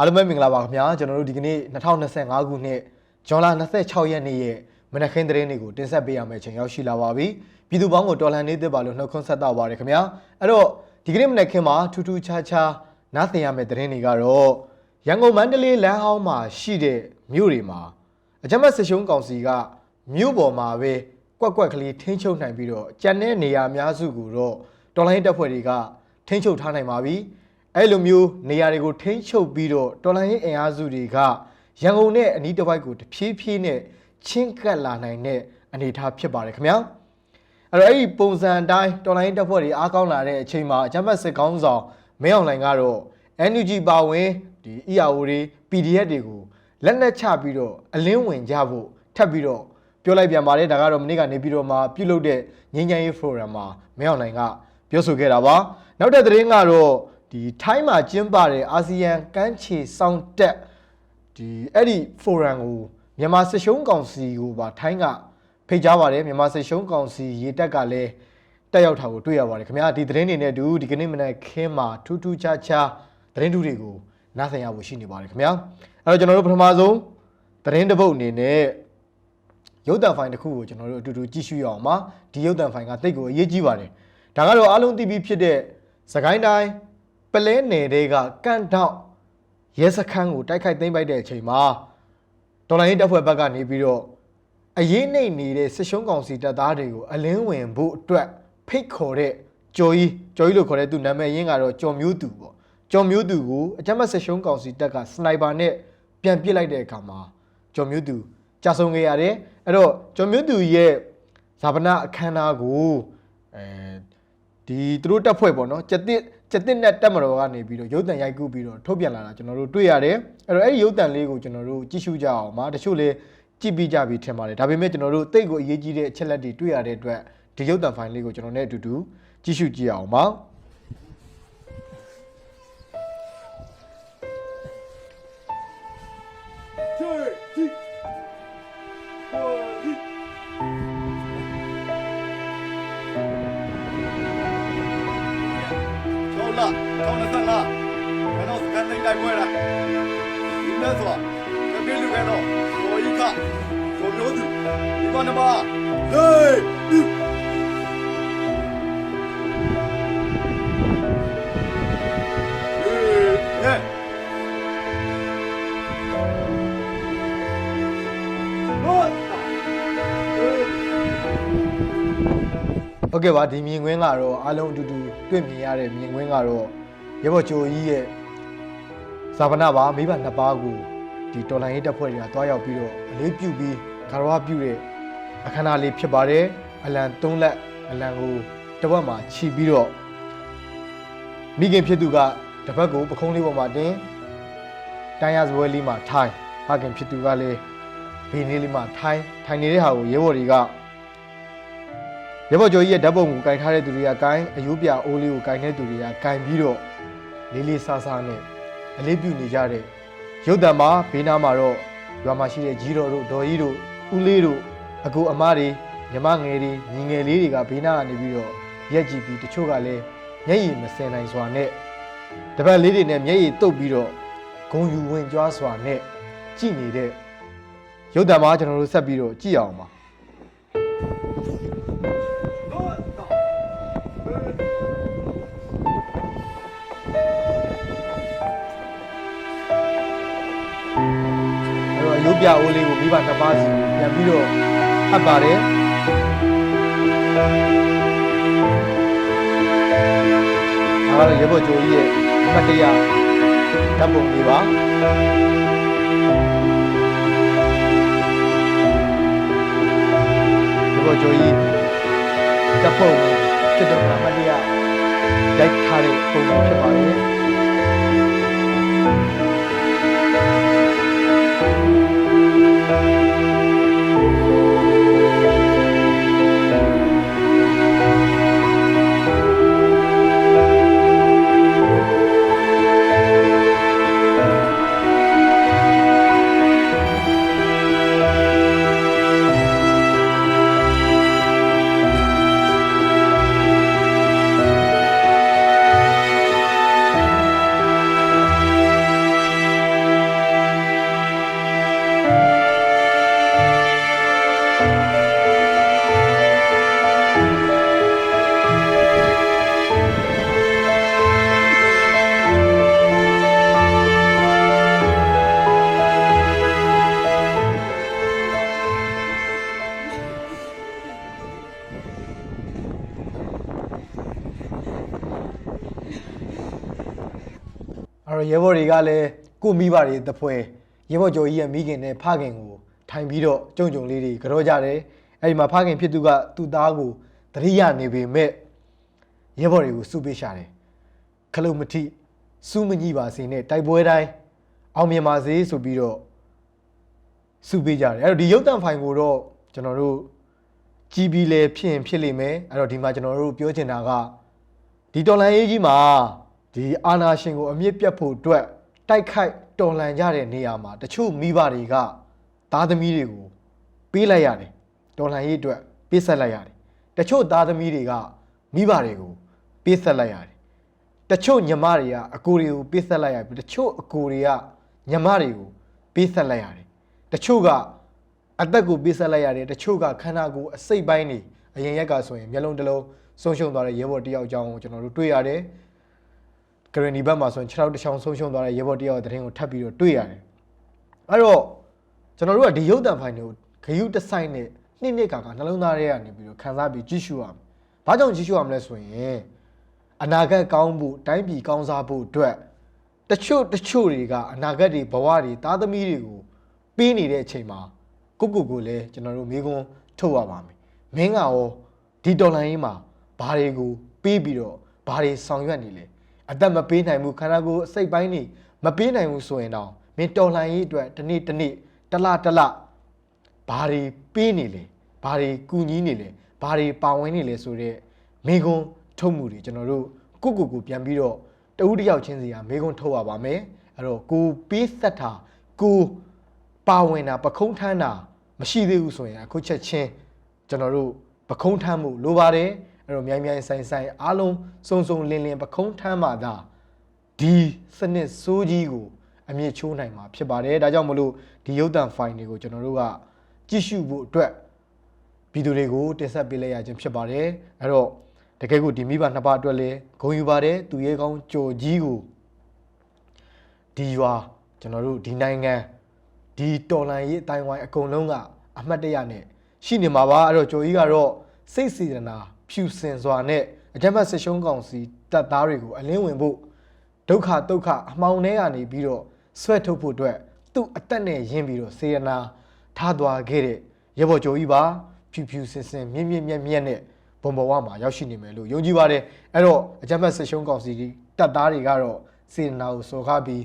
အားလုံးပဲမင်္ဂလာပါခင်ဗျာကျွန်တော်တို့ဒီကနေ့2025ခုနှစ်ဇွန်လ26ရက်နေ့ရဲ့မနက်ခင်းသတင်းတွေကိုတင်ဆက်ပေးရမယ့်အချိန်ရောက်ရှိလာပါပြီပြည်သူပေါင်းကိုတော်လှန်နေသစ်ပါလို့နှုတ်ခွန်းဆက်တော့ပါတယ်ခင်ဗျာအဲ့တော့ဒီကနေ့မနက်ခင်းမှာထူးထူးခြားခြားနားသင်ရမယ့်သတင်းတွေကတော့ရန်ကုန်မန္တလေးလမ်းဟောင်းမှာရှိတဲ့မြို့တွေမှာအကြမ်းဖက်စစ်ရှုံးကောင်စီကမြို့ပေါ်မှာပဲကွက်ကွက်ကလေးထိန်းချုပ်နိုင်ပြီးတော့ကြံတဲ့နေရာအများစုကိုတော့တော်လှန်ရေးတပ်ဖွဲ့တွေကထိန်းချုပ်ထားနိုင်ပါပြီ အဲ့လိုမျိုးနေရာတွေကိုထိန်းချုပ်ပြီးတော့တော်လိုင်းရေးအင်အားစုတွေကရန်ကုန်နဲ့အနီးတစ်ဝိုက်ကိုတဖြည်းဖြည်းနဲ့ချင်းကပ်လာနိုင်တဲ့အနေအထားဖြစ်ပါတယ်ခင်ဗျာအဲ့တော့အဲ့ဒီပုံစံအတိုင်းတော်လိုင်းရေးတပ်ဖွဲ့တွေအားကောင်းလာတဲ့အချိန်မှာအကြမ်းဖက်စစ်ကောင်းဆောင်မင်းအောင်လှိုင်ကတော့ NUG ပါဝင်ဒီ EAO တွေ PDF တွေကိုလက်နက်ချပြီးတော့အလင်းဝင်ကြဖို့ထပ်ပြီးတော့ပြောလိုက်ပြန်ပါတယ်ဒါကတော့မနေ့ကနေပြီးတော့မှပြုလုပ်တဲ့ငញ្ញမ်းရေး forum မှာမင်းအောင်လှိုင်ကပြောဆိုခဲ့တာပါနောက်တဲ့သတင်းကတော့ ဒီထိုင်းမှာကျင်းပတဲ့အာဆီယံကမ်းခြေစောင့်တက်ဒီအဲ့ဒီ forum ကိုမြန်မာစစ်ရှုံးကောင်စီကိုပါထိုင်းကဖိတ်ကြားပါတယ်မြန်မာစစ်ရှုံးကောင်စီရေတက်ကလည်းတက်ရောက်တာကိုတွေ့ရပါတယ်ခင်ဗျာဒီသတင်းတွေနဲ့အတူဒီကနေ့မနက်ခင်းမှာထူးထူးခြားခြားသတင်းတူတွေကိုနားဆင်ရဖို့ရှိနေပါတယ်ခင်ဗျာအဲ့တော့ကျွန်တော်တို့ပထမဆုံးသတင်းတစ်ပုဒ်အနေနဲ့ရုပ်သံဖိုင်တစ်ခုကိုကျွန်တော်တို့အတူတူကြည့်ရှုရအောင်ပါဒီရုပ်သံဖိုင်ကတိတ်ကိုအရေးကြီးပါတယ်ဒါကတော့အားလုံးသိပြီးဖြစ်တဲ့စကိုင်းတိုင်း ပလဲနယ်တွေကကန့်တောက်ရဲစခန်းကိုတိုက်ခိုက်သိမ်းပိုက်တဲ့အချိန်မှာဒေါ်လာရင်းတပ်ဖွဲ့ဘက်ကနေပြီးတော့အရေးနှိမ့်နေတဲ့စစ်ရှုံးကောင်စီတပ်သားတွေကိုအလင်းဝင်ဖို့အတွက်ဖိတ်ခေါ်တဲ့ကျော်ကြီးကျော်ကြီးလို့ခေါ်တဲ့သူနာမည်ရင်းကတော့ကျော်မျိုးသူပေါ့ကျော်မျိုးသူကိုအကြမ်းဖက်စစ်ရှုံးကောင်စီတပ်ကစနိုက်ပါနဲ့ပြန်ပစ်လိုက်တဲ့အခါမှာကျော်မျိုးသူကြာဆုံးခဲ့ရတယ်အဲ့တော့ကျော်မျိုးသူရဲ့ဇာပနာအခမ်းအနားကိုအဲ ဒီသူတို့တက်ဖွဲ့ပေါ့နော်ကျက်တစ်ကျက်တစ်နဲ့တက်မတော်ကနေပြီးတော့ရုပ်တံရိုက်ကူးပြီးတော့ထုတ်ပြန်လာတာကျွန်တော်တို့တွေ့ရတယ်အဲ့တော့အဲ့ဒီရုပ်တံလေးကိုကျွန်တော်တို့ကြည့်ရှုကြအောင်ပါတချို့လေကြည့်ပြီးကြပြီထင်ပါတယ်ဒါပေမဲ့ကျွန်တော်တို့တိတ်ကိုအရေးကြီးတဲ့အချက်လက်တွေတွေ့ရတဲ့အတွက်ဒီရုပ်တံဖိုင်လေးကိုကျွန်တော်နဲ့အတူတူကြည့်ရှုကြည့်အောင်ပါ ဒီမဲ့ဆိုတပင်းလူကတော့တော်ကြီးခတော်မျိုးသူဒီကနမဟေးဟေးဟဲ့ဟောဟုတ်ကဲ့ပါဒီမြင်ကွင်းကတော့အားလုံးအတူတူတွေ့မြင်ရတဲ့မြင်ကွင်းကတော့ရေဘော်ချိုကြီးရဲ့ ဇာပနာပါမိဘနှစ်ပါးကိုဒီတော်လိုင်းရေးတပ်ဖွဲ့တွေကတွားရောက်ပြီးတော့အလေးပြုပြီးခါရဝပြုတဲ့အခမ်းအနားလေးဖြစ်ပါတယ်အလံ၃လက်အလံကိုတစ်ဝက်မှာခြီးပြီးတော့မိခင်ဖြစ်သူကတစ်ဖက်ကိုပခုံးလေးပေါ်မှာတင်တိုင်းရစပွဲလေးမှာထိုင်ဖခင်ဖြစ်သူကလည်းဘေးလေးလေးမှာထိုင်ထိုင်နေတဲ့ဟာကိုရဲဘော်တွေကရဘော်ကျော်ကြီးရဲ့ဓာတ်ပုံကိုကင်ထားတဲ့သူတွေကကင်အယိုးပြအိုးလေးကိုကင်တဲ့သူတွေကကင်ပြီးတော့လေးလေးဆားဆားနဲ့ အလေးပြုနေကြတဲ့ရုပ်တံမှာဘေးနားမှာတော့ရွာမှာရှိတဲ့ကြီးတော်တို့ဒေါ်ကြီးတို့ဦးလေးတို့အကူအမတွေညီမငယ်တွေညီငယ်လေးတွေကဘေးနားကနေပြီးတော့ရက်ကြည့်ပြီးတချို့ကလည်းမျက်ရည်မစင်နိုင်စွာနဲ့တပတ်လေးတွေနဲ့မျက်ရည်တုပ်ပြီးတော့ဂုံယူဝင်ကြွားစွာနဲ့ကြည်နေတဲ့ရုပ်တံမှာကျွန်တော်တို့ဆက်ပြီးတော့ကြည့်အောင်ပါ ပြအိုးလေးကိုမိဘနှစ်ပါးစီပြန်ပြီးတော့အပ်ပါတယ်ဒါကတော့ရေဘော်ဂျိုကြီးရဲ့အမှတ်တရဓာတ်ပုံလေးပါရေဘော်ဂျိုကြီးဓာတ်ပုံဖြစ်တော့အမှတ်တရရိုက်ထားတဲ့ပုံမျိုးဖြစ်ပါတယ် လည်းကိုမိဘတွေတပွဲရဲဘော်ကျော်ကြီးရဲ့မိခင်နဲ့ဖခင်ကိုထိုင်ပြီးတော့ကြုံကြုံလေးတွေကြောကြတယ်အဲ့ဒီမှာဖခင်ဖြစ်သူကသူ့သားကိုတရိယာနေပေမဲ့ရဲဘော်တွေကိုစုပေးရှာတယ်ခလုတ်မထိစူးမကြီးပါစေနဲ့တိုက်ပွဲတိုင်းအောင်မြင်ပါစေဆိုပြီးတော့စုပေးကြတယ်အဲ့တော့ဒီရုပ်တံဖိုင်ကိုတော့ကျွန်တော်တို့ကြည်ပြီးလဲဖြစ်ရင်ဖြစ်လိမ့်မယ်အဲ့တော့ဒီမှာကျွန်တော်တို့ပြောချင်တာကဒီတော်လန်ရေးကြီးမှာဒီအာနာရှင်ကိုအမြင့်ပြတ်ဖို့အတွက် တိုက်ခိုက်တော်လန်ကြတဲ့နေရာမှာတချို့မိဘတွေကသားသမီးတွေကိုပေးလိုက်ရတယ်တော်လန်ရေးအတွက်ပေးဆက်လိုက်ရတယ်တချို့သားသမီးတွေကမိဘတွေကိုပေးဆက်လိုက်ရတယ်တချို့ညီမတွေကအကိုတွေကိုပေးဆက်လိုက်ရပြီတချို့အကိုတွေကညီမတွေကိုပေးဆက်လိုက်ရတယ်တချို့ကအသက်ကိုပေးဆက်လိုက်ရတယ်တချို့ကခန္ဓာကိုယ်အစိတ်ပိုင်းနေအရင်ရက်ကဆိုရင်မျက်လုံးတစ်လုံးဆုံးရှုံးသွားတဲ့ရဲဘော်တစ်ယောက်အကြောင်းကိုကျွန်တော်တို့တွေ့ရတယ် ဂရနီဘက်မှာဆိုရင်6ထောက်တစ်ချောင်းဆုံးရှုံးသွားတဲ့ရဲဘော်တစ်ယောက်ရဲ့သတင်းကိုထပ်ပြီးတော့တွေ့ရတယ်အဲ့တော့ကျွန်တော်တို့ကဒီရုပ်တံဖိုင်တွေကိုဂယုတဆိုင်နဲ့နှစ်နှစ်ကာကနှလုံးသားထဲကနေပြီးတော့ခံစားပြီးကြည့်ရှုရမယ်။ဘာကြောင့်ကြည့်ရှုရမလဲဆိုရင်အနာဂတ်ကောင်းဖို့တိုင်းပြည်ကောင်းစားဖို့အတွက်တချို့တချို့တွေကအနာဂတ်တွေဘဝတွေသားသမီးတွေကိုပေးနေတဲ့အချိန်မှာကိုကိုကိုလည်းကျွန်တော်တို့မိကွန်းထုတ်ရပါမယ်။မင်းကရောဒီတော်လိုင်းကြီးမှာဘာတွေကိုပေးပြီးတော့ဘာတွေဆောင်ရွက်နေလဲ။ အသက်မပေးနိုင်ဘူးခန္ဓာကိုယ်အစိတ်ပိုင်းနေမပေးနိုင်ဘူးဆိုရင်တော့မင်းတော်လိုင်းကြီးအတွက်တစ်နေ့တစ်နေ့တစ်လတစ်လဘာတွေပေးနေလဲဘာတွေကူညီနေလဲဘာတွေပါဝင်နေလဲဆိုတော့မေကွန်းထုတ်မှုတွေကျွန်တော်တို့ကိုကိုကိုပြန်ပြီးတော့တဦးတစ်ယောက်ချင်းစီကမေကွန်းထုတ်ရပါမယ်အဲ့တော့ကိုပေးသက်တာကိုပါဝင်တာပခုံးထမ်းတာမရှိသေးဘူးဆိုရင်အခုချက်ချင်းကျွန်တော်တို့ပခုံးထမ်းမှုလိုပါတယ် အဲ့တော့မြိုင်မြိုင်ဆိုင်ဆိုင်အားလုံးစုံစုံလင်းလင်းပခုံးထမ်းမှသာဒီစနစ်စိုးကြီးကိုအမြင့်ချိုးနိုင်မှာဖြစ်ပါတယ်ဒါကြောင့်မလို့ဒီရုပ်တံဖိုင်တွေကိုကျွန်တော်တို့ကကြည့်ရှုဖို့အတွက်ဗီဒီယိုတွေကိုတင်ဆက်ပေးလိုက်ရခြင်းဖြစ်ပါတယ်အဲ့တော့တကယ်ကိုဒီမိဘနှစ်ပါးအတွက်လည်းဂုဏ်ယူပါတယ်သူရဲကောင်းကြော်ကြီးကိုဒီရွာကျွန်တော်တို့ဒီနိုင်ငံဒီတော်လန်ရေးအတိုင်းဝိုင်းအကုန်လုံးကအမှတ်တရနဲ့ရှိနေမှာပါအဲ့တော့ကြော်ကြီးကတော့စိတ်စေတနာ ဖြူစင်စွာနဲ့အကြမ်းဖက်ဆစ်ရှုံးကောင်စီတပ်သားတွေကိုအလင်းဝင်ဖို့ဒုက္ခဒုက္ခအမှောင်ထဲကနေပြီးတော့ဆွဲထုတ်ဖို့အတွက်သူ့အသက်နဲ့ရင်းပြီးတော့စေရနာထားသွားခဲ့တဲ့ရဘော်ကျော်ကြီးပါဖြူဖြူစင်စင်မြင့်မြင့်မြတ်မြတ်နဲ့ဘုံဘဝမှာရောက်ရှိနေမယ်လို့ယုံကြည်ပါတယ်အဲ့တော့အကြမ်းဖက်ဆက်ရှုံးကောင်စီတပ်သားတွေကတော့စေရနာကိုစော်ကားပြီး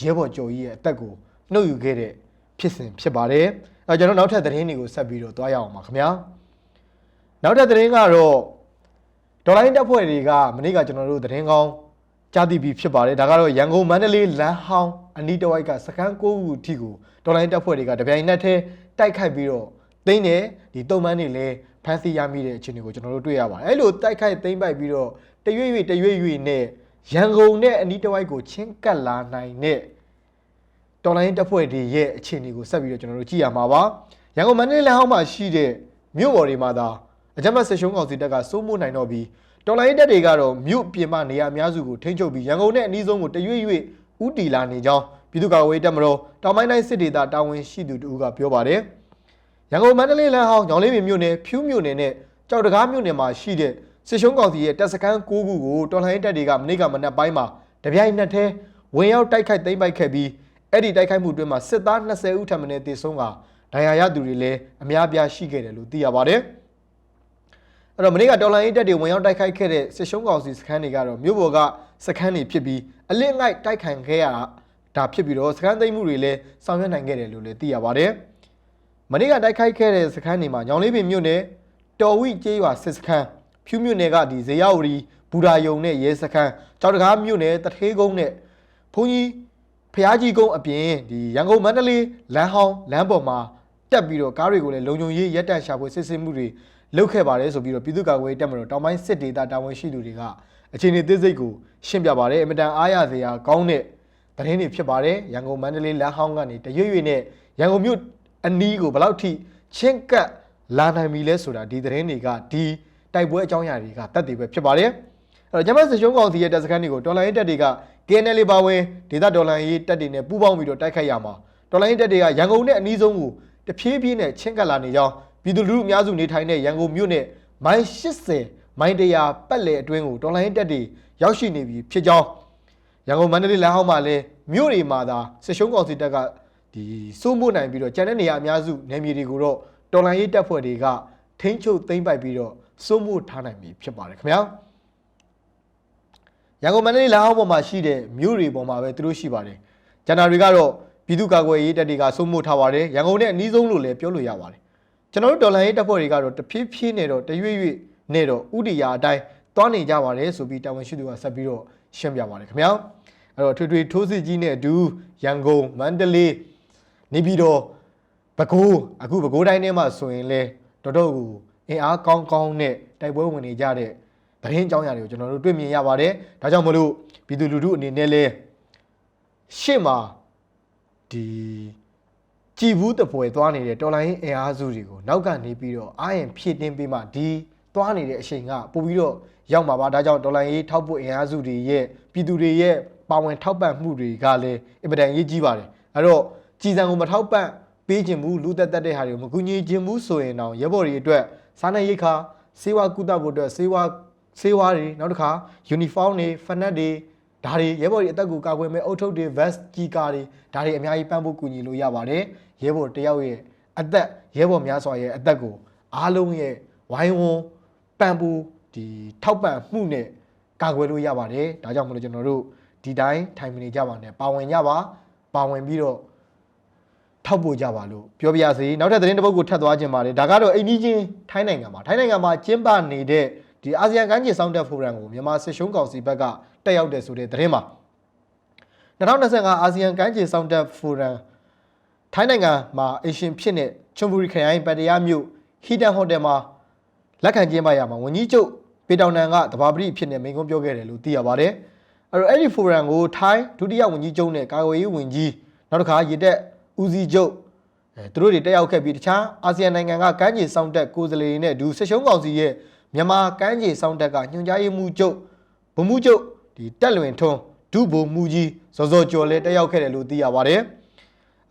ရဲဘော်ကျော်ကြီးရဲ့အသက်ကိုနှုတ်ယူခဲ့တဲ့ဖြစ်စဉ်ဖြစ်ပါတယ်အဲကျွန်တော်နောက်ထပ်သတင်းတွေကိုဆက်ပြီးတော့သွားရအောင်ပါခင်ဗျာ နောက်ထပ်သတင်းကတော့ဒေါ်လာရင်းတပ်ဖွဲ့တွေကမနေ့ကကျွန်တော်တို့သတင်းကောင်းကြားသိပြီးဖြစ်ပါတယ်ဒါကတော့ရန်ကုန်မန္တလေးလမ်းဟောင်းအနီးတစ်ဝိုက်ကစကန်းကိုခုအထိကိုဒေါ်လာရင်းတပ်ဖွဲ့တွေကတပြိုင်နက်တည်းတိုက်ခိုက်ပြီးတော့သိမ်းတယ်ဒီတုံမန်းတွေလည်းဖမ်းဆီးရမိတဲ့အခြေအနေကိုကျွန်တော်တို့တွေ့ရပါတယ်အဲ့လိုတိုက်ခိုက်သိမ်းပိုက်ပြီးတော့တရွေ့ရွေ့တရွေ့ရွေ့နဲ့ရန်ကုန်နဲ့အနီးတစ်ဝိုက်ကိုချင်းကပ်လာနိုင်တဲ့တော်လိုင်းတပ်ဖွဲ့တွေရဲ့အခြေအနေကိုဆက်ပြီးတော့ကျွန်တော်တို့ကြည့်ရမှာပါရန်ကုန်မန္တလေးလမ်းဟောင်းမှာရှိတဲ့မြို့ပေါ်တွေမှာသာ အကြမ်းဖက်ဆက်ရှုံးကောင်စီတပ်ကစိုးမိုးနိုင်တော့ပြီးတော်လိုင်းတပ်တွေကတော့မြို့ပြင်ပနေရာအများစုကိုထိန်းချုပ်ပြီးရန်ကုန်နဲ့အနီးဆုံးကိုတရွေ့ရွေ့ဥတီလာနေကြောင်းပြည်သူ့ကာကွယ်ရေးတပ်မတော်တောင်ပိုင်းတိုင်းစစ်ဒေသတာဝန်ရှိသူတို့ကပြောပါတယ်ရန်ကုန်မန္တလေးလမ်းဟောင်းညောင်လေးပင်မြို့နယ်ဖြူးမြို့နယ်နဲ့ကြောက်တကားမြို့နယ်မှာရှိတဲ့စစ်ရှုံးကောင်စီရဲ့တပ်စခန်း9ခုကိုတော်လိုင်းတပ်တွေကမနေ့ကမနက်ပိုင်းမှာတပြိုင်နက်တည်းဝင်ရောက်တိုက်ခိုက်သိမ်းပိုက်ခဲ့ပြီးအဲ့ဒီတိုက်ခိုက်မှုအတွင်းမှာစစ်သား20ဦးထပ်မံတေဆုံးကဒဏ်ရာရသူတွေလည်းအများပြားရှိခဲ့တယ်လို့သိရပါတယ်။ အဲ့တော့မနေ့ကတော်လိုင်းရေးတပ်တွေဝင်ရောက်တိုက်ခိုက်ခဲ့တဲ့စစ်ရှုံးကောင်စီစခန်းတွေကတော့မြို့ပေါ်ကစခန်းတွေဖြစ်ပြီးအလစ်ငိုက်တိုက်ခိုက်ခဲ့ရတာဖြစ်ပြီးတော့စခန်းသိမ်းမှုတွေလည်းဆောင်ရွက်နိုင်ခဲ့တယ်လို့လည်းသိရပါတယ်။မနေ့ကတိုက်ခိုက်ခဲ့တဲ့စခန်းတွေမှာညောင်လေးပင်မြို့နယ်တော်ဝိကျေးရွာစစ်စခန်းဖြူမြို့နယ်ကဒီဇေယဝရီဘူရာယုံနဲ့ရဲစခန်းကြောက်တကားမြို့နယ်တထေးကုန်းနဲ့ဘုန်းကြီးဖျားကြီးကုန်းအပြင်ဒီရန်ကုန်မန္တလေးလမ်းဟောင်းလမ်းပေါ်မှာတက်ပြီးတော့ကားတွေကိုလည်းလုံခြုံရေးရက်တန့်ရှာဖွေစစ်ဆေးမှုတွေ လုပ်ခဲ့ပါတယ်ဆိုပြီးတော့ပြည်သူ့ကာကွယ်ရေးတပ်မတော်တောင်ပိုင်းစစ်ဒေသတာဝန်ရှိသူတွေကအခြေအနေသိစိတ်ကိုရှင်းပြပါတယ်အင်မတန်အားရစရာကောင်းတဲ့သတင်းတွေဖြစ်ပါတယ်ရန်ကုန်မန္တလေးလမ်းဟောင်းကနေတရွေ့ရွေ့နဲ့ရန်ကုန်မြို့အနီးကိုဘယ်လောက်ထိချင်းကပ်လာနိုင်ပြီလဲဆိုတာဒီသတင်းတွေကဒီတိုက်ပွဲအကြောင်းအရာတွေကတတ်တည်ပဲဖြစ်ပါတယ်အဲ့တော့ဂျမတ်စရှုံးကောင်စီရဲ့တပ်စခန်းတွေကိုတော်လိုင်းရေးတပ်တွေက KNL ပါဝင်ဒေသတော်လိုင်းရေးတပ်တွေနဲ့ပူးပေါင်းပြီးတော့တိုက်ခိုက်ရမှာတော်လိုင်းရေးတပ်တွေကရန်ကုန်နဲ့အနီးဆုံးကိုတဖြည်းဖြည်းနဲ့ချင်းကပ်လာနေကြောင်း ပြည်သူလူထုအများစုနေထိုင်တဲ့ရန်ကုန်မြို့နဲ့မိုင်80မိုင်100ပတ်လည်အတွင်းကိုတော်လိုင်းရေးတပ်တွေရောက်ရှိနေပြီဖြစ်ကြောင်းရန်ကုန်မန္တလေးလမ်းဟောင်းမှာလည်းမြို့တွေမှာသာစစ်ရှုံးကောင်စီတပ်ကဒီစိုးမိုးနိုင်ပြီးတော့ကျန်တဲ့နေရာအများစုနယ်မြေတွေကိုတော့တော်လိုင်းရေးတပ်ဖွဲ့တွေကထိန်းချုပ်သိမ်းပိုက်ပြီးတော့စိုးမိုးထားနိုင်ပြီဖြစ်ပါတယ်ခင်ဗျာရန်ကုန်မန္တလေးလမ်းဟောင်းပေါ်မှာရှိတဲ့မြို့တွေပေါ်မှာပဲသူတို့ရှိပါတယ်ကျန်တာတွေကတော့ပြည်သူ့ကာကွယ်ရေးတပ်တွေကစိုးမိုးထားပါတယ်ရန်ကုန်နဲ့အနီးဆုံးလို့လည်းပြောလို့ရပါတယ် ကျွန်တော်တို့ဒေါ်လာရေးတပ်ဖွဲ့တွေကတော့တဖြည်းဖြည်းနဲ့တော့တရွေ့ရွေ့နဲ့တော့ဥတီယာအတိုင်းသွားနေကြပါတယ်ဆိုပြီးတာဝန်ရှိသူကဆက်ပြီးတော့ရှင်းပြပါတယ်ခင်ဗျာအဲ့တော့ထွေထွေထိုးစစ်ကြီးနဲ့အတူရန်ကုန်မန္တလေးနေပြည်တော်ပဲခူးအခုပဲခူးတိုင်းထဲမှာဆိုရင်လေတော်တော်ကိုအင်အားကောင်းကောင်းနဲ့တိုက်ပွဲဝင်နေကြတဲ့သတင်းကြောင်းရာတွေကိုကျွန်တော်တို့တွေ့မြင်ရပါတယ်ဒါကြောင့်မလို့ပြည်သူလူထုအနေနဲ့လဲရှေ့မှာဒီ ကြည်ဘူးတပွဲသွားနေတဲ့တော်လိုင်းအင်အားစုတွေကိုနောက်ကနေပြီးတော့အာရင်ဖြည့်တင်းပေးမှဒီသွားနေတဲ့အချိန်ကပို့ပြီးတော့ရောက်မှာပါဒါကြောင့်တော်လိုင်းရေးထောက်ဖို့အင်အားစုတွေရဲ့ပြည်သူတွေရဲ့ပါဝင်ထောက်ပံ့မှုတွေကလည်းအင်မတန်ရေးကြီးပါတယ်အဲ့တော့ကြည်စံကိုမထောက်ပံ့ပေးခြင်းဘူးလူသက်သက်တဲ့ဟာတွေကိုမကူညီခြင်းဘူးဆိုရင်တော့ရဲဘော်တွေအတွက်စားနပ်ရိက္ခာစေဝါကုသဖို့အတွက်စေဝါစေဝါတွေနောက်တစ်ခါယူနီဖောင်းတွေဖနက်တွေဒါတွေရဲဘော်တွေအသက်ကိုကာကွယ်မဲ့အုတ်ထုပ်တွေ vest ကြီးကားတွေဒါတွေအများကြီးပံ့ဖို့ကူညီလို့ရပါတယ် ရဲဘော်တယောက်ရဲ့အသက်ရဲဘော်များစွာရဲ့အသက်ကိုအားလုံးရဲ့ဝိုင်းဝန်းပံ့ပိုးဒီထောက်ပံ့မှုနဲ့ကာကွယ်လို့ရပါတယ်ဒါကြောင့်မလို့ကျွန်တော်တို့ဒီတိုင်းထိုင်မနေကြပါနဲ့ပါဝင်ကြပါပါဝင်ပြီးတော့ထောက်ပို့ကြပါလို့ပြောပြရစီနောက်ထပ်သတင်းတစ်ပုဒ်ကိုထပ်သွားခြင်းပါတယ်ဒါကတော့အိမ်ကြီးချင်းထိုင်းနိုင်ငံမှာထိုင်းနိုင်ငံမှာကျင်းပနေတဲ့ဒီအာဆီယံကမ်းခြေစောင့်တက်ဖိုရမ်ကိုမြန်မာစစ်ရှုံးကောင်စီဘက်ကတက်ရောက်တဲ့ဆိုတဲ့သတင်းမှာ2025အာဆီယံကမ်းခြေစောင့်တက်ဖိုရမ် ထိုင်းနိုင်ငံမှာအေရှင်ဖြစ်တဲ့ချွန်ဘူရီခရိုင်ပတ္တရာမြို့ဟီတန်ဟိုတယ်မှာလက်ခံကျင်းပရမှာဝန်ကြီးချုပ်ပေတောင်နန်ကတဘာပတိဖြစ်နေမိန့်ခွန်းပြောခဲ့တယ်လို့သိရပါတယ်အဲ့တော့အဲ့ဒီဖိုရမ်ကိုထိုင်းဒုတိယဝန်ကြီးချုပ်နဲ့ကာကွယ်ရေးဝန်ကြီးနောက်တစ်ခါရေတက်ဦးစီးချုပ်အဲသူတို့တွေတက်ရောက်ခဲ့ပြီးတခြားအာဆီယံနိုင်ငံကကမ်းခြေစောင့်တက်ကိုယ်စားလှယ်တွေနဲ့အဒူဆက်ရှုံးကောင်စီရဲ့မြန်မာကမ်းခြေစောင့်တက်ကညွှန်ကြားရေးမှူးချုပ်ဗိုလ်မှူးချုပ်ဒီတက်လွင်ထွန်းဒုဗိုလ်မှူးကြီးစောစောကျော်လည်းတက်ရောက်ခဲ့တယ်လို့သိရပါတယ်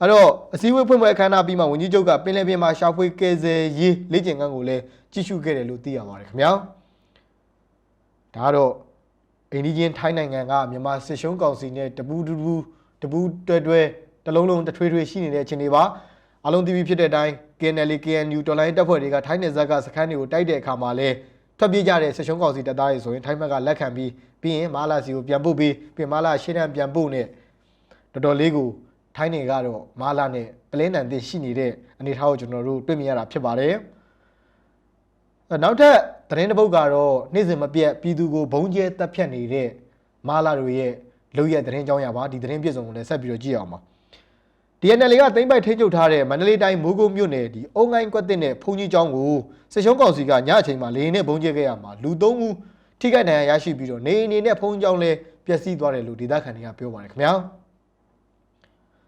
အဲ့တော့အစည်းအဝေးဖွင့်ပွဲအခမ်းအနားပြီးမှဝန်ကြီးချုပ်ကပင်လယ်ပြင်မှာရှာဖွေကယ်ဆယ်ရေးလေ့ကျင့်ခန်းကိုလည်းကြည့်ရှုခဲ့တယ်လို့သိရပါတယ်ခင်ဗျာဒါကတော့အိန္ဒိယထိုင်းနိုင်ငံကမြန်မာစစ်ရှုံးကောင်စီနဲ့တပူးတူတူတပူးတွဲတွဲတလုံးလုံးတထွေထွေရှိနေတဲ့အခြေအနေပါအလုံး TV ဖြစ်တဲ့အတိုင်း KNL KNU တော်လိုင်းတပ်ဖွဲ့တွေကထိုင်းနယ်စပ်ကစခန်းတွေကိုတိုက်တဲ့အခါမှာလဲထွက်ပြေးကြတဲ့ဆက်ရှုံးကောင်စီတပ်သားတွေဆိုရင်ထိုင်းဘက်ကလက်ခံပြီးပြီးရင်မာလာစီကိုပြန်ပို့ပြီးပြီးမာလာရှေ့တန်းပြန်ပို့နဲ့တော်တော်လေးကို ထိုင်းနေကတော့မာလာနဲ့ပလင်းနံတင်ရှိနေတဲ့အနေအထားကိုကျွန်တော်တို့တွေ့မြင်ရတာဖြစ်ပါတယ်အဲနောက်ထပ်သတင်းတစ်ပုဒ်ကတော့နေ့စဉ်မပြတ်ပြည်သူကိုဘုံကျဲတပ်ဖြတ်နေတဲ့မာလာတွေရဲ့လုံရဲ့သတင်းကြောင်းရပါဒီသတင်းပြည့်စုံကိုလည်းဆက်ပြီးတော့ကြည့်အောင်ပါ DNL ကသိမ့်ပိုက်ထိန်းချုပ်ထားတဲ့မန္တလေးတိုင်းမိုးကုတ်မြို့နယ်ဒီအုံငိုင်းကွက်တစ်နဲ့ဖုန်ကြီးကျောင်းကိုစစ်ရှုံးကောင်စီကညအချိန်မှာလေရင်နဲ့ဘုံကျဲခဲ့ရမှာလူသုံးဦးထိခိုက်ဒဏ်ရာရရှိပြီးတော့နေအိမ်နေနဲ့ဖုန်ကြီးကျောင်းလည်းပျက်စီးသွားတယ်လို့ဒေသခံတွေကပြောပါတယ်ခင်ဗျာ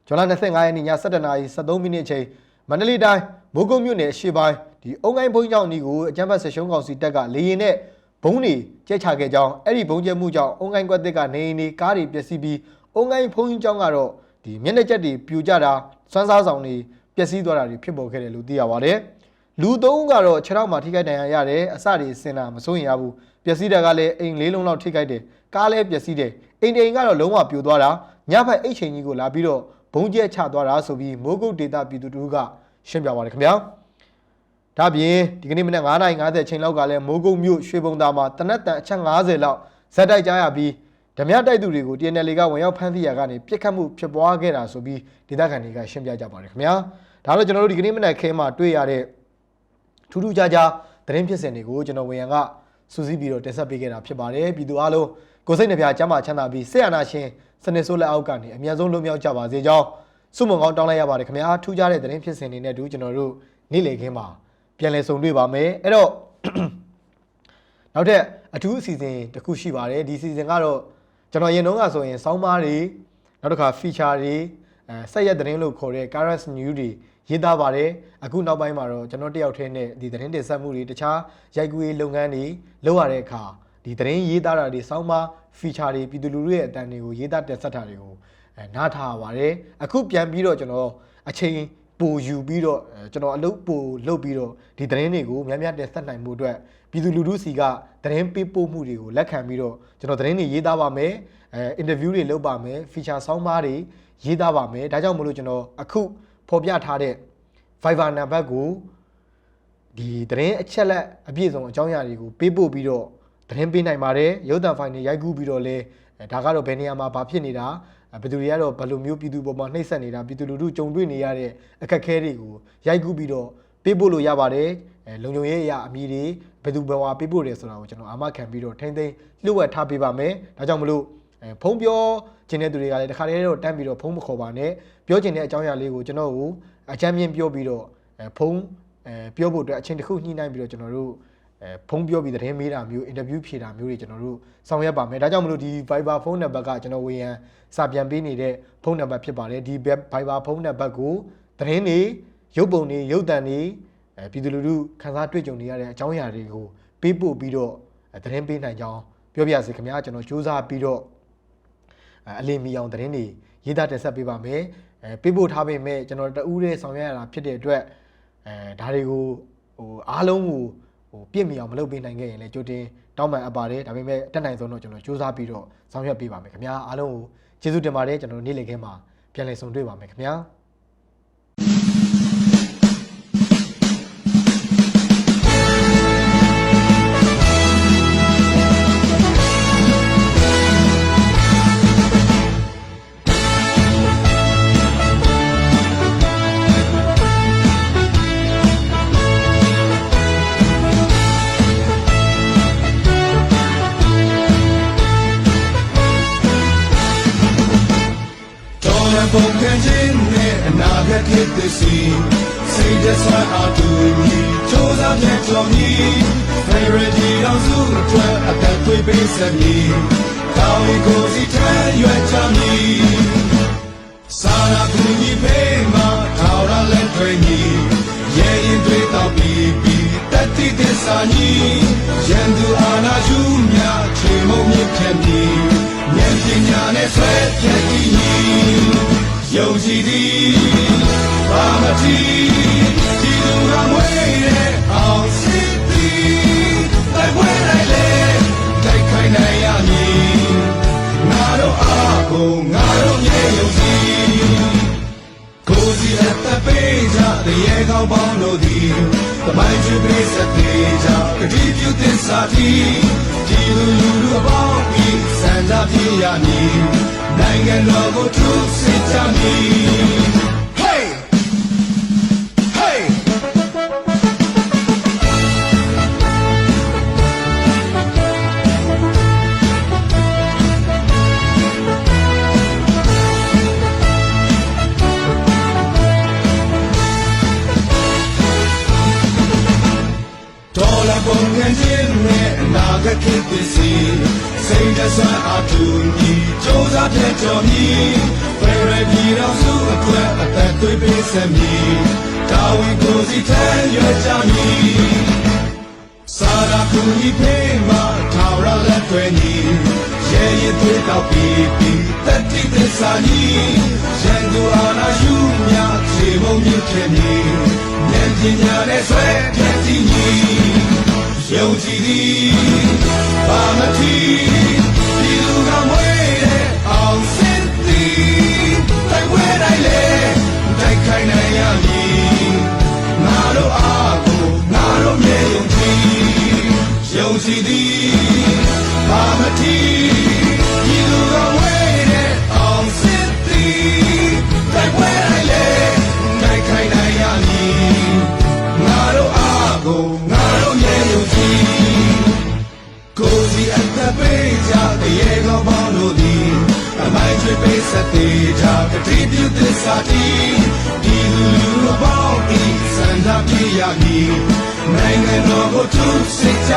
ဇွန်လ25ရက်နေ့ည7:13နာရီ73မိနစ်အချိန်မန္တလေးတိုင်းမိုးကုတ်မြို့နယ်အရှေ့ပိုင်းဒီအုံငိုင်းဘုံကျောင်းဒီကိုအကြမ်းဖက်စစ်ရှုံးကောင်စီတပ်ကလေရင်နဲ့ဘုံတွေကျဲချခဲ့ကြောင်းအဲ့ဒီဘုံကျဲမှုကြောင့်အုံငိုင်းကွက်တစ်ကနေအိမ်နေကားတွေပျက်စီးပြီးအုံငိုင်းဖုန်ကြီးကျောင်းကတော့ဒီမျက်နှာချက်တွေပြိုကျတာစွမ်းစားဆောင်တွေပျက်စီးသွားတာတွေဖြစ်ပေါ်ခဲ့တယ်လို့သိရပါတယ်။လူသုံးဦးကတော့ခြေထောက်မှာထိခိုက်ဒဏ်ရာရတယ်အစတွေဆင်တာမစိုးရင်ရဘူးပျက်စီးတာကလည်းအိမ်လေးလုံးလောက်ထိခိုက်တယ်ကားလည်းပျက်စီးတယ်အိမ်တိမ်ကတော့လုံးဝပြိုသွားတာညဘက်အိတ်ချိန်ကြီးကိုလာပြီးတော့ ဘုံကျဲချသွားတာဆိုပြီးမိုးကုတ်ဒေတာပြည်သူတို့ကရှင်းပြပါတယ်ခင်ဗျာ။ဒါပြင်ဒီကနေ့မနက်9:50ချိန်လောက်ကလည်းမိုးကုတ်မြို့ရွှေဘုံသားမှာတနက်တန်အချက်50လောက်ဇက်တိုက်ကြရပြီးဓမြတိုက်သူတွေကို TNL ကဝင်ရောက်ဖမ်းဆီးရာကနေပြစ်ခတ်မှုဖြစ်ပွားခဲ့တာဆိုပြီးဒေသခံတွေကရှင်းပြကြပါတယ်ခင်ဗျာဒါတော့ကျွန်တော်တို့ဒီကနေ့မနက်ခင်းမှာတွေ့ရတဲ့ထူးထူးခြားခြားသတင်းဖြစ်စဉ်တွေကိုကျွန်တော်ဝင်ရန်ကစူးစီးပြီးတော့တင်ဆက်ပေးခဲ့တာဖြစ်ပါတယ်ပြည်သူအားလုံး ကိုယ်စိတ်နှပြချမ်းသာချမ်းသာပြီးဆေးရနာရှင်စနစ်ဆိုးလက်အောက်ကနေအမြန်ဆုံးလွတ်မြောက်ကြပါစေကြောင်းဆုမွန်ကောင်းတောင်းလိုက်ရပါတယ်ခင်ဗျာထူးခြားတဲ့သတင်းဖြစ်စဉ်တွေနဲ့အတူကျွန်တော်တို့နေ့လည်ခင်းမှာပြန်လည်ဆုံတွေ့ပါမယ်အဲ့တော့နောက်ထပ်အထူးအစီအစဉ်တစ်ခုရှိပါတယ်ဒီအစီအစဉ်ကတော့ကျွန်တော်ရင်တော့ကဆိုရင်စောင်းမားတွေနောက်တစ်ခါ feature တွေအဲဆက်ရက်သတင်းလို့ခေါ်တဲ့ current news တွေရေးသားပါတယ်အခုနောက်ပိုင်းမှာတော့ကျွန်တော်တယောက်တည်းနဲ့ဒီသတင်းတင်ဆက်မှုတွေတခြားရိုက်ကူးရေးလုပ်ငန်းတွေလုပ်ရတဲ့အခါ ဒီသတင်းရေးသားတာတွေစောင်းမား feature တွေပြည်သူလူထုရဲ့အတန်တွေကိုရေးသားတင်ဆက်တာတွေကိုအဲနားထားရပါတယ်အခုပြန်ပြီးတော့ကျွန်တော်အချိန်ပိုယူပြီးတော့အဲကျွန်တော်အလုပ်ပိုလုပ်ပြီးတော့ဒီသတင်းတွေကိုများများတင်ဆက်နိုင်မှုအတွက်ပြည်သူလူထုစီကသတင်းပေးပို့မှုတွေကိုလက်ခံပြီးတော့ကျွန်တော်သတင်းတွေရေးသားပါမယ်အဲအင်တာဗျူးတွေလုပ်ပါမယ် feature ဆောင်းပါးတွေရေးသားပါမယ်ဒါကြောင့်မလို့ကျွန်တော်အခုဖော်ပြထားတဲ့ Viber နံပါတ်ကိုဒီသတင်းအချက်လက်အပြည့်စုံအကြောင်းအရာတွေကိုပေးပို့ပြီးတော့ သတင်းပေးနိုင်ပါတယ်ရုပ်သံဖိုင်တွေရိုက်ကူးပြီးတော့လဲအဲဒါကတော့ဘယ်နေရာမှာဘာဖြစ်နေတာအဲဘယ်သူတွေကတော့ဘယ်လိုမျိုးပြည်သူပေါ်မှာနှိပ်စက်နေတာပြည်သူလူထုကြုံတွေ့နေရတဲ့အခက်အခဲတွေကိုရိုက်ကူးပြီးတော့ပေးပို့လို့ရပါတယ်အဲလုံခြုံရေးအရာအမည်တွေဘယ်သူဘယ်ဝါပေးပို့တယ်ဆိုတာကိုကျွန်တော်အာမခံပြီးတော့ထိမ့်သိမ်းလျှို့ဝှက်ထားပေးပါမယ်ဒါကြောင့်မလို့အဲဖုံးပြောခြင်းတဲ့သူတွေကလည်းတခါတည်းတော့တန်းပြီးတော့ဖုံးမခေါ်ပါနဲ့ပြောခြင်းတဲ့အကြောင်းအရာလေးကိုကျွန်တော်ကိုအချမ်းမြင့်ပြောပြီးတော့အဲဖုံးအဲပြောဖို့အတွက်အချိန်တစ်ခုညှိနှိုင်းပြီးတော့ကျွန်တော်တို့ အဲဖုံးပြောပြီးသတင်းမေးတာမျိုးအင်တာဗျူးဖြေတာမျိုးတွေကျွန်တော်တို့ဆောင်ရွက်ပါမယ်ဒါကြောင့်မလို့ဒီ Viber ဖုန်းနံပါတ်ကကျွန်တော်ဝေယံစာပြန်ပေးနေတဲ့ဖုန်းနံပါတ်ဖြစ်ပါတယ်ဒီ Viber ဖုန်းနံပါတ်ကိုသတင်းတွေရုပ်ပုံတွေရုပ်သံတွေအဲပြည်သူလူထုခန်းစားတွေ့ကြုံနေရတဲ့အကြောင်းအရာတွေကိုပေးပို့ပြီးတော့အဲသတင်းပေးနိုင်ကြောင်းပြောပြရစီခင်ဗျာကျွန်တော်စူးစမ်းပြီးတော့အဲအလင်းမီအောင်သတင်းတွေရေးသားတင်ဆက်ပေးပါမယ်အဲပေးပို့ထားပေမဲ့ကျွန်တော်တအူးတဲ့ဆောင်ရွက်ရတာဖြစ်တဲ့အတွက်အဲဒါတွေကိုဟိုအားလုံးကို ဟိုပြည့်မီအောင်မလုပ်ပေးနိုင်ခဲ့ရင်လည်းကြိုတင်တောင်းပန်အပ်ပါတယ်ဒါပေမဲ့တက်နိုင်ဆုံးတော့ကျွန်တော်စူးစမ်းပြီးတော့ဆောင်ရွက်ပေးပါမယ်ခင်ဗျာအားလုံးကိုကျေးဇူးတင်ပါတယ်ကျွန်တော်နေ့လည်ခင်းမှာပြန်လည်ဆုံတွေ့ပါမယ်ခင်ဗျာ ဖြစ်သည်စီစိတ်သက်ဆွမ်းအားတူညီကြိုးစားပြန်ကြော်မီဖေရဒီအောင်စုအတွက်အသက်သွေးပေးဆက်မီကောင်းရီကိုစီထမ်းရွက်ချမီစာနာကူညီပေးမှာထောက်ရလက်တွေညီရဲ့ရင်တွေတော့ပြီးပြီးတတိသစ္စာညီရန်သူအာနာယူမြချေ ပ်တဲ့ပေးကြတဲ့ရေကောင်းပေါင်းတို့သည်တမိုင်းချွေးပေးစတဲ့ကြကတိပြုသစ္စာတီဒီလူလူတို့အပေါင်းဤစံကြပြရမည်နိုင်ငံတော်ကိုထုစစ်ကြမည် ဝရလက်တွေညီရဲ့ရင်သွေးတော့ပြီးပြီးတတိသစ္စာညီရန်သူအာနာယူမြခြေမုံမြင့်ခဲ့မီဉာဏ်ပညာနဲ့ဆွဲဖြတ်တည်ညီယုံကြည်သည်ဘာမတိဒီလူကမွေးတဲ့အောင်စစ်သည်တိုက်ပွဲတိုင်းလေတိုက်ခိုင်းနိုင်ရမည်ငါတို့အားကိုငါတို့မြေယုံ ကြည်ယုံကြည်သည်ဘာမတိဒီလူကမွေးတဲ့အော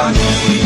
ရ